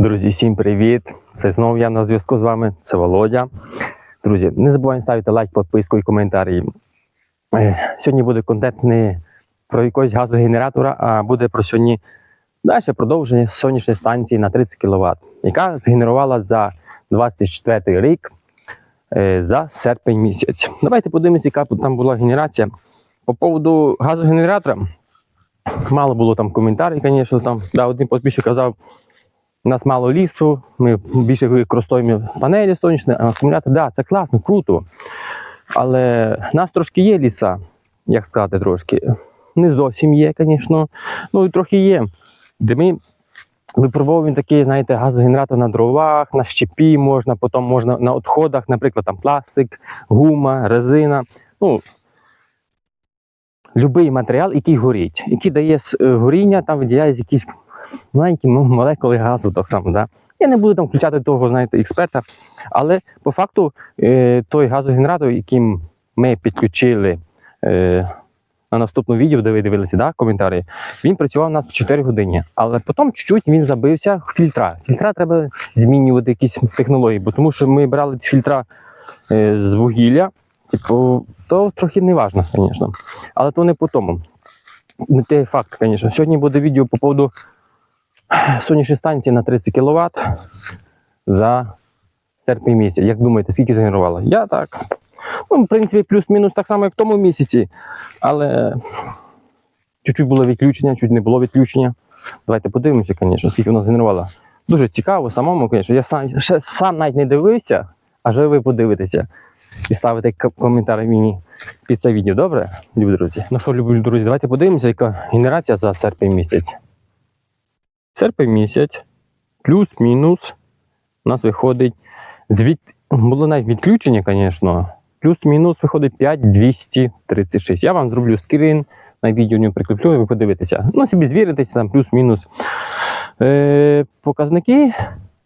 Друзі, всім привіт! Це знову я на зв'язку з вами. Це Володя. Друзі, не забувайте ставити лайк, підписку і коментарі. Е, Сьогодні буде контент не про якогось газогенератора, а буде про сьогодні далі продовження сонячної станції на 30 кВт, яка згенерувала за 24 рік е, за серпень місяць. Давайте подивимося, яка там була генерація. По поводу газогенератора. Мало було там коментарів, звісно, там да, один підписчик казав, у нас мало лісу, ми більше використовуємо панелі сонячні, а акумулятор, да, це класно, круто. Але в нас трошки є ліса, як сказати, трошки. Не зовсім є, звісно. Ну і трохи є. Де ми випробовуємо такий, знаєте, газогенератор на дровах, на щепі можна, потім можна на відходах, наприклад, там пластик, гума, резина. Ну, Любий матеріал, який горить, який дає е, горіння, там виділяється якісь маленькі молекули газу, так само. Да? Я не буду там включати того, знаєте, експерта. Але по факту е, той газогенератор, яким ми підключили е, на наступному відео, де ви дивилися да, коментарі, він працював у нас 4 години. Але потім чуть-чуть він забився фільтра. Фільтра треба змінювати якісь технології, бо тому що ми брали фільтра е, з вугілля, типу, то трохи не важно, звісно. Але то не по тому. Не те факт, звісно. Сьогодні буде відео по поводу сонячної станції на 30 кВт за серпень місяць. Як думаєте, скільки згенерувала? Я так. Ну, в принципі, плюс-мінус так само, як в тому місяці. Але чуть-чуть було відключення, чуть не було відключення. Давайте подивимося, звісно, скільки вона згенерувала. Дуже цікаво самому, звісно. Я сам, ще сам навіть не дивився, а вже ви подивитеся. І ставите коментар мені під це відео. Добре, любі друзі? Ну що, любі друзі, давайте подивимося, яка генерація за серпень місяць. Серпень місяць, плюс-мінус, у нас виходить. Звід... Було навіть відключення, звісно. Плюс-мінус виходить 5236. Я вам зроблю скрін, на відео не прикріплю, і ви подивитеся. Ну, собі звіритеся, там плюс-мінус. Е, показники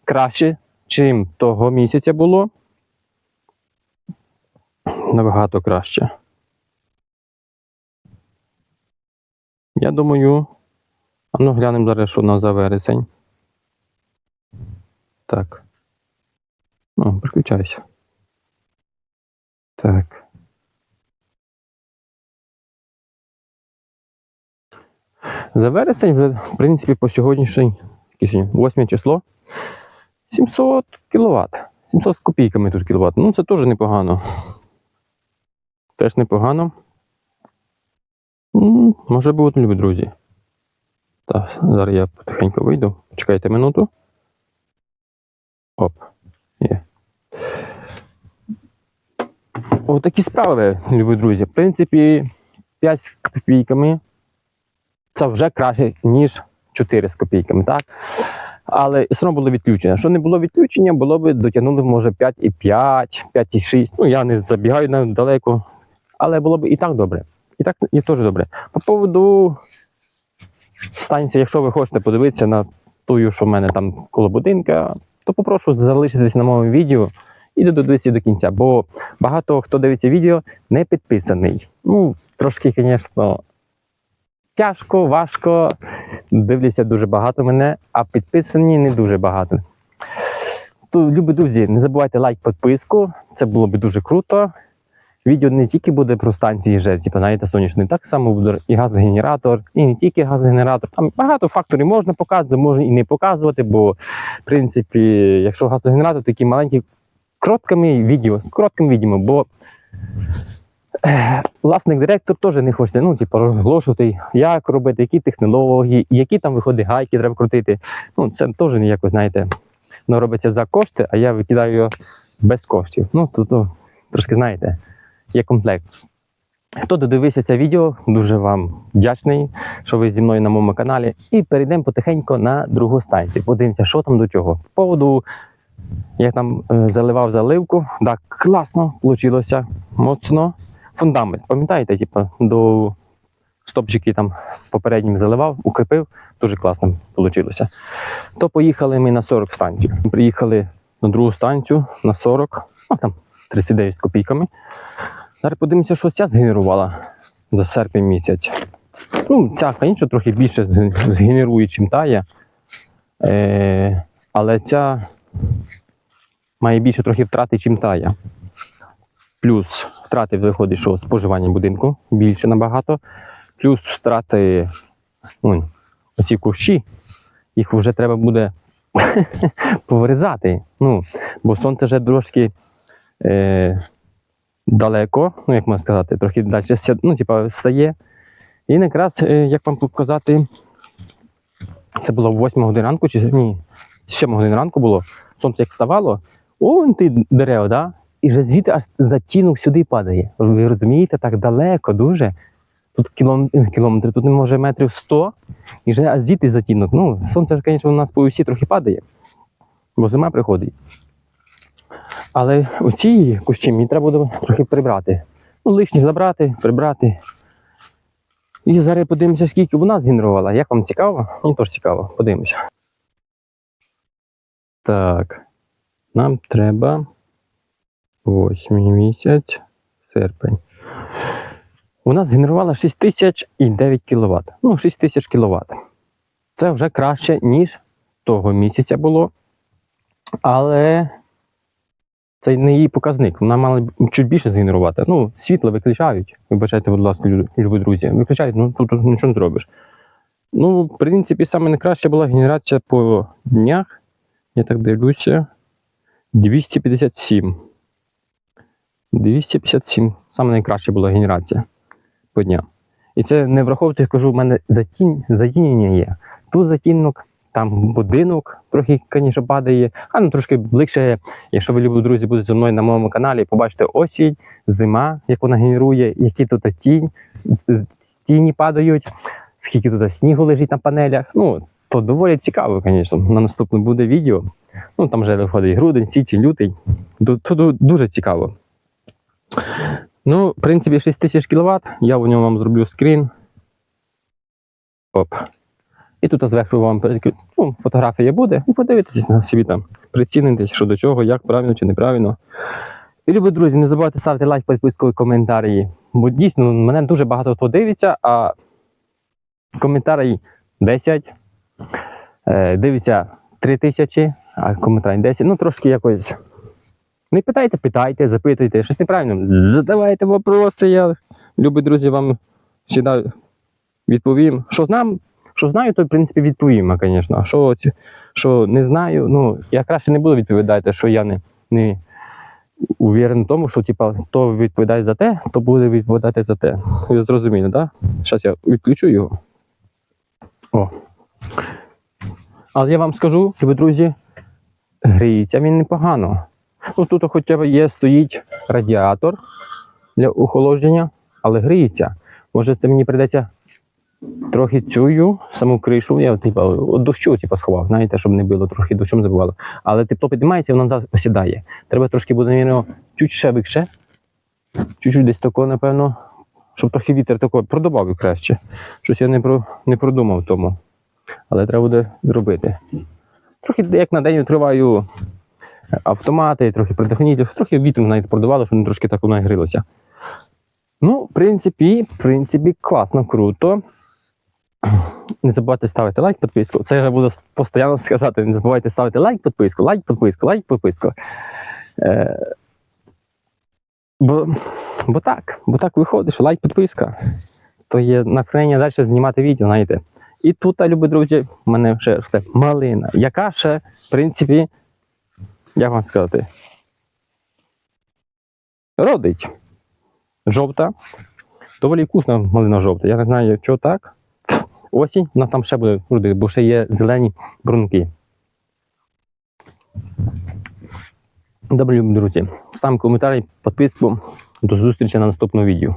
краще, чим того місяця було. Набагато краще. Я думаю, а ну глянемо зараз, що у нас за вересень. Так. Ну, приключайся. Так. За вересень вже, в принципі, по сьогоднішній, 8 число, 700 кВт. 700 з копійками тут кВт. Ну, це теж непогано. Теж непогано. Може бути, любі друзі. Так, зараз я потихеньку вийду. Чекайте минуту. Оп. Є. Отакі справи, любі друзі. В принципі, 5 з копійками це вже краще, ніж 4 з копійками, так? Але все одно було відключення. Що не було відключення, було б дотягнули, може, 5,5, 5,6. Ну, я не забігаю далеко. Але було б і так добре. І так і теж добре. По поводу станції, якщо ви хочете подивитися на ту, що в мене там коло будинка, то попрошу залишитись на моєму відео і додивитися до кінця. Бо багато хто дивиться відео не підписаний. Ну, трошки, звісно, тяжко, важко. Дивляться дуже багато мене, а підписані не дуже багато. То, любі друзі, не забувайте лайк, підписку. Це було б дуже круто. Відео не тільки буде про станції вже, типу, знаєте, сонячний, так само буде і газогенератор, і не тільки газогенератор. Там багато факторів можна показувати, можна і не показувати, бо, в принципі, якщо газогенератор, такі маленькі, короткими відео, коротким відео, бо власник директор теж не хоче, ну, типу, розголошувати, як робити, які технології, які там виходить гайки треба крутити. Ну, це теж не якось, знаєте, воно робиться за кошти, а я викидаю його без коштів. Ну, то, то трошки знаєте є комплект. Хто додивився це відео, дуже вам вдячний, що ви зі мною на моєму каналі. І перейдемо потихеньку на другу станцію. Подивимося, що там до чого. По поводу, я там е, заливав заливку. Так, класно вийшло, моцно. Фундамент. Пам'ятаєте, типу, до стопчики там попереднім заливав, укріпив, дуже класно вийшло. То поїхали ми на 40 станцію. Приїхали на другу станцію на 40, ну там 39 з копійками. Зараз подивимося, що ця згенерувала за серпень місяць. Ну, ця, звісно, трохи більше зге- згенерує, чим тая. Е, Але ця має більше трохи втрати, чим тая. Плюс втрати виходить, що споживання будинку більше набагато. Плюс втрати ну, оці кущі, їх вже треба буде повирізати. Ну, бо сонце вже трошки е, далеко, ну як можна сказати, трохи далі ну, типа, стає. І якраз, е, як вам показати, це було в 8 годин ранку, чи ні, 7 годин ранку було. Сонце як вставало, о, вон ті дерева, да? і вже звідти аж затінок сюди падає. Ви розумієте, так далеко дуже. Тут кілометри, кілометри тут може метрів 100, і вже аж звідти затінок. Ну, сонце звісно, у нас по усі трохи падає, бо зима приходить. Але оці кущі мені треба буде трохи прибрати. Ну, лишні забрати, прибрати. І зараз подивимося, скільки вона згенерувала. Як вам цікаво? Мені теж цікаво. Подивимося. Так. Нам треба 8 місяць, серпень. Вона згенерувала 6009 кВт. Ну, 6000 кВт. Це вже краще, ніж того місяця було. Але це не її показник. Вона мала чуть більше згенерувати. Ну, світло виключають. Вибачайте, будь ласка, лю- любі друзі. Виключають, ну тут, тут нічого не зробиш. Ну, в принципі, саме найкраща була генерація по днях. Я так дивлюся. 257. 257. Саме найкраща була генерація по дням. І це не враховувати, я кажу, в мене затінь, затінення є. Тут затінок, там будинок трохи, звісно, падає, а ну трошки ближче, якщо ви любі друзі будете зі мною на моєму каналі, побачите осінь, зима, як вона генерує, які тут тінь, тіні падають, скільки тут снігу лежить на панелях. Ну, то доволі цікаво, звісно. На наступне буде відео. Ну, там вже виходить грудень, січень, лютий. То дуже цікаво. Ну, в принципі, 6000 кВт. Я в ньому вам зроблю скрін. Оп. І тут зверху вам ну, фотографія буде, і подивитесь на собі там, прицінитесь, що до чого, як правильно чи неправильно. І любі друзі, не забувайте ставити лайк, підписку і коментарі. Бо дійсно мене дуже багато хто дивиться, а коментарі 10, е, дивиться 3 тисячі, а коментарі 10. Ну, трошки якось. Не питайте, питайте, запитуйте, щось неправильно. Задавайте вопроси. Я, любі друзі, вам завжди відповім. Що знам, що знаю, то в принципі відповім, звісно. Що, що не знаю, ну я краще не буду відповідати, що я не, не уверен в тому, що типа, хто відповідає за те, то буде відповідати за те. Ви зрозуміли, так? Да? Зараз я відключу його. О. Але я вам скажу, любі друзі, гріється він непогано. Ну, тут хоча б є, стоїть радіатор для охолодження, але гріється. Може, це мені прийдеться трохи цю саму кришу, я типу, дощу типу, сховав, знаєте, щоб не було, трохи дощом забивало. Але тепло піднімається, і воно назад осідає. Треба трошки буде, мабуть, чуть ще викше. Чуть-чуть десь тако, напевно, щоб трохи вітер тако продобав краще. Щось я не, про, не продумав тому. Але треба буде зробити. Трохи як на день відкриваю автомати, трохи предохранитель, трохи вітру навіть продавали, щоб не трошки так воно і грілося. Ну, в принципі, в принципі, класно, круто. Не забувайте ставити лайк, підписку. Це я буду постійно сказати. Не забувайте ставити лайк, підписку, лайк, підписку, лайк, підписку. Е, бо, бо так, бо так виходить, що лайк, підписка. То є натхнення далі знімати відео, знаєте. І тут, любі друзі, в мене вже росте малина, яка ще, в принципі, як вам сказати, родить. Жовта. Доволі вкусна малина жовта. Я не знаю, що так. Осінь, вона там ще буде родити, бо ще є зелені брунки. Добре, любі друзі. Ставимо коментарі, підписку. До зустрічі на наступному відео.